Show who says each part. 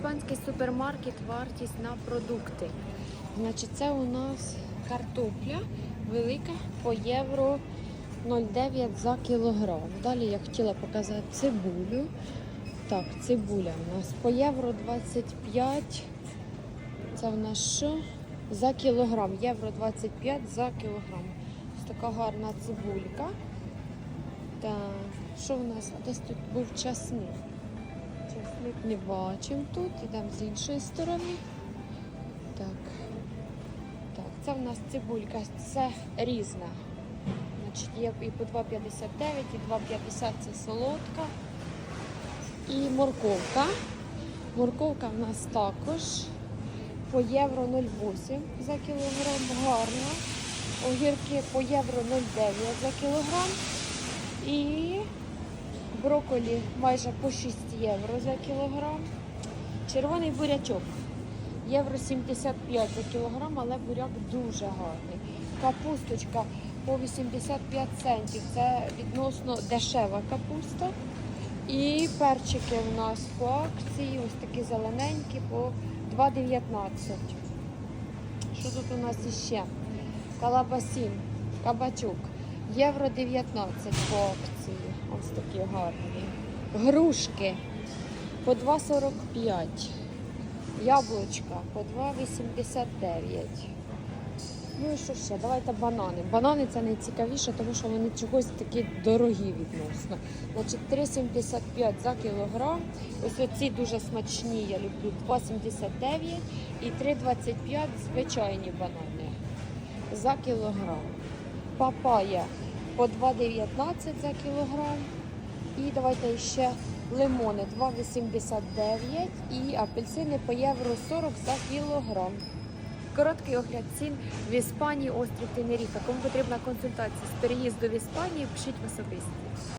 Speaker 1: іспанський супермаркет, вартість на продукти. Значить, це у нас картопля велика по євро 0,9 за кілограм. Далі я хотіла показати цибулю. Так, цибуля у нас по євро 25. Це у нас що? За кілограм. Євро 25 за кілограм. Ось така гарна цибулька. Так, що у нас? Десь тут був часник. Не бачимо тут. Ідемо з іншої сторони. Так. Так, це в нас цибулька, це різна. Значить, є і по 2,59, і 2,50 це солодка. І морковка. Морковка в нас також по євро 0,8 за кілограм. Гарна. Огірки по євро 0,9 за кілограм. І брокколі майже по 6 євро за кілограм. Червоний бурячок. Євро 75 за кілограм, але буряк дуже гарний. Капусточка по 85 центів. Це відносно дешева капуста. І перчики у нас по акції, ось такі зелененькі по 2,19. Що тут у нас іще? Калабасін, кабачок. Євро 19 по акції. Ось такі гарні. Грушки по 2,45. Яблучка по 2,89. Ну і що ще? Давайте банани. Банани це найцікавіше, тому що вони чогось такі дорогі відносно. Значить, 3,75 за кілограм. Ось оці дуже смачні, я люблю 2,79 і 3,25 звичайні банани за кілограм. Папая по 2,19 за кілограм. І давайте ще лимони 2,89 і апельсини по євро 40 за кілограм. Короткий огляд цін в Іспанії, острів Тенеріфа. Кому потрібна консультація з переїзду в Іспанію, пишіть в особисті.